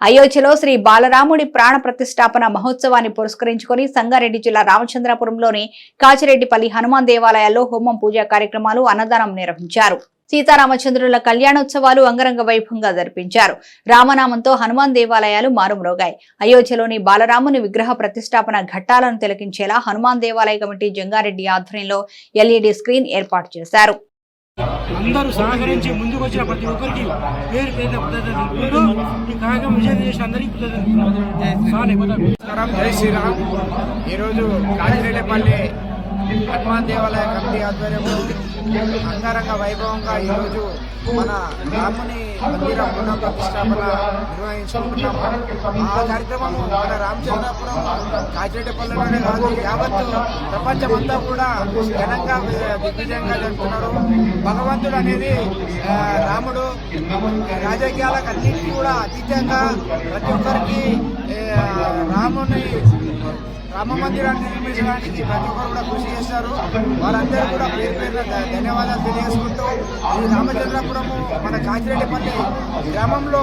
అయోధ్యలో శ్రీ బాలరాముడి ప్రాణ ప్రతిష్టాపన మహోత్సవాన్ని పురస్కరించుకొని సంగారెడ్డి జిల్లా రామచంద్రపురంలోని కాచిరెడ్డిపల్లి హనుమాన్ దేవాలయాల్లో హోమం పూజా కార్యక్రమాలు అన్నదానం నిర్వహించారు. సీతారామచంద్రుల కళ్యాణోత్సవాలు అంగరంగ వైభవంగా జరిపించారు. రామనామంతో హనుమాన్ దేవాలయాలు మారుమ్రోగాయి. అయోధ్యలోని బాలరాముని విగ్రహ ప్రతిష్టాపన ఘట్టాలను తిలకించేలా హనుమాన్ దేవాలయ కమిటీ జంగారెడ్డి ఆధ్వర్యంలో ఎల్ఈడి స్క్రీన్ ఏర్పాటు చేశారు. అందరూ సహకరించి ముందుకు వచ్చిన ప్రతి ఒక్కరికి పేరు పేరు కృతజ్ఞతలు ఈ కార్యక్రమం విజయం చేసిన అందరికీ కృతజ్ఞతలు. చాలు ఎక్కువ నమస్కారం. జై శ్రీరామ్. ఈరోజు కాజిరెడ్డిపల్లి హనుమాన్ దేవాలయ కమిటీ ఆధ్వర్యంలో అంగరంగ వైభవంగా ఈరోజు మన రాముని మందిర పునః ప్రతిష్టాపన నిర్వహించుకుంటున్నాము. ఆ కార్యక్రమము మన రామచంద్రపురం కాజిరెడ్డిపల్లిలోనే కాదు యావత్తు ప్రపంచమంతా కూడా ఘనంగా దిగ్విజయంగా జరుపుతున్నారు. భగవంతుడు అనేది రాముడు. రాజకీయాలకు అన్నిటికీ కూడా అతీతంగా ప్రతి ఒక్కరికి రాముని రామ మందిరాన్ని నిర్మించడానికి ప్రతి ఒక్కరు కూడా కృషి చేశారు. వారందరూ కూడా పేరు పేరున ధన్యవాదాలు తెలియజేసుకుంటారు ఈ రామచంద్రపురము మన కాచిరెడ్డిపల్లి గ్రామంలో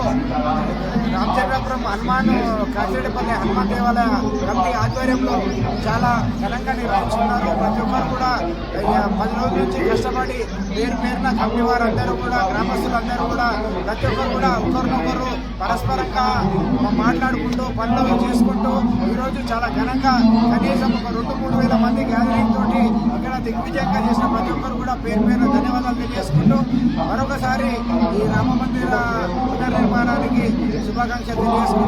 రామచంద్రపురం హనుమాన్ కాచిరెడ్డిపల్లి హనుమాన్ దేవాలయ కమిటీ ఆధ్వర్యంలో చాలా ఘనంగా నిర్వహించుకున్నారు ప్రతి ఒక్కరు కూడా పది రోజుల నుంచి కష్టపడి పేరు పేరున కమిటీ వారందరూ కూడా గ్రామస్తులందరూ కూడా ప్రతి ఒక్కరు కూడా ఒకరినొకరు పరస్పరంగా మాట్లాడుకుంటూ పనులు చేసుకుంటూ ఈరోజు చాలా ఘనంగా కనీసం ఒక రెండు మూడు వేల మంది గ్యాదరింగ్ తోటి ఇక్కడ దిగ్విజయంగా చేసిన ప్రతి ఒక్కరు కూడా పేరు పేరున ధన్యవాదాలు తెలియజేసుకుంటూ మరొకసారి ఈ రామ మందిర పునర్నిర్మాణానికి శుభాకాంక్షలు తెలియజేసుకుంటూ